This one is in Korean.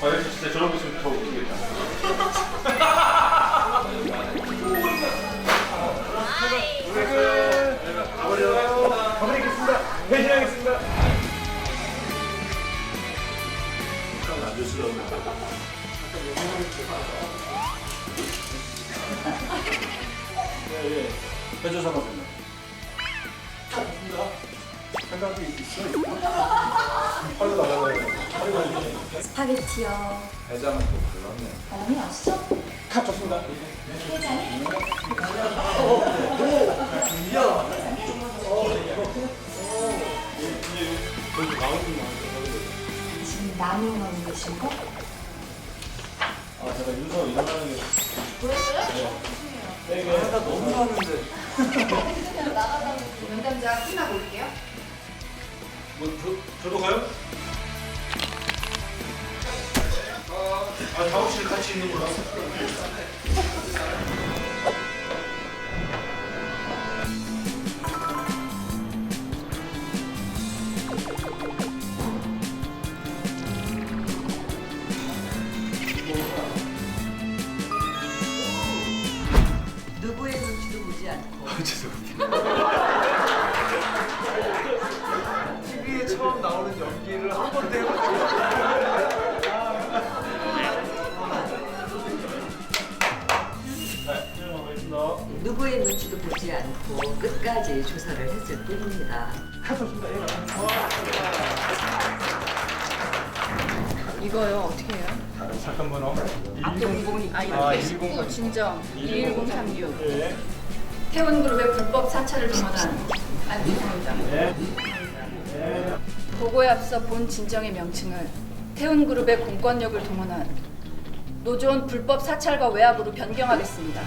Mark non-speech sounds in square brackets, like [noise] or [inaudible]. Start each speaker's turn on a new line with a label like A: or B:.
A: 과연 진짜 저런 모습 더 웃기겠다. 가버리겠습니다. 배신하겠습니다.
B: 해줘서 먹습니다. 생각이 있어? 빨리 나가요.
C: 스파게티요.
B: 대장은 또 불렀네.
C: 어머니 아시죠?
B: 카 좋습니다.
C: 지금 라면 먹는 계신거?
B: 아 제가 윤서 일어나는 게 보였어요? 네. 네, 이게 하다 너무 많은데.
D: 면담자 [laughs] 끝나고 올게요.
A: 뭐 저, 저도 가요? 아, 작업실 같이 있는 거라.
E: 보지 않고
B: TV에 처음 나오는 연기를 한 번도 해보지
E: 누구의 눈치도 보지 않고 끝까지 조사를 했을 뿐입니다.
D: 이거요 어떻게 해요?
B: 잠깐만 어.
D: 아
B: 아,
D: 이렇게
B: 110.
D: 19 진정 21036
B: 네.
D: 태원그룹의 불법 사찰을 동원한 안티입니다
B: 네.
D: 보고에 앞서 본 진정의 명칭을 태운그룹의 공권력을 동원한 노조원 불법 사찰과 외압으로 변경하겠습니다.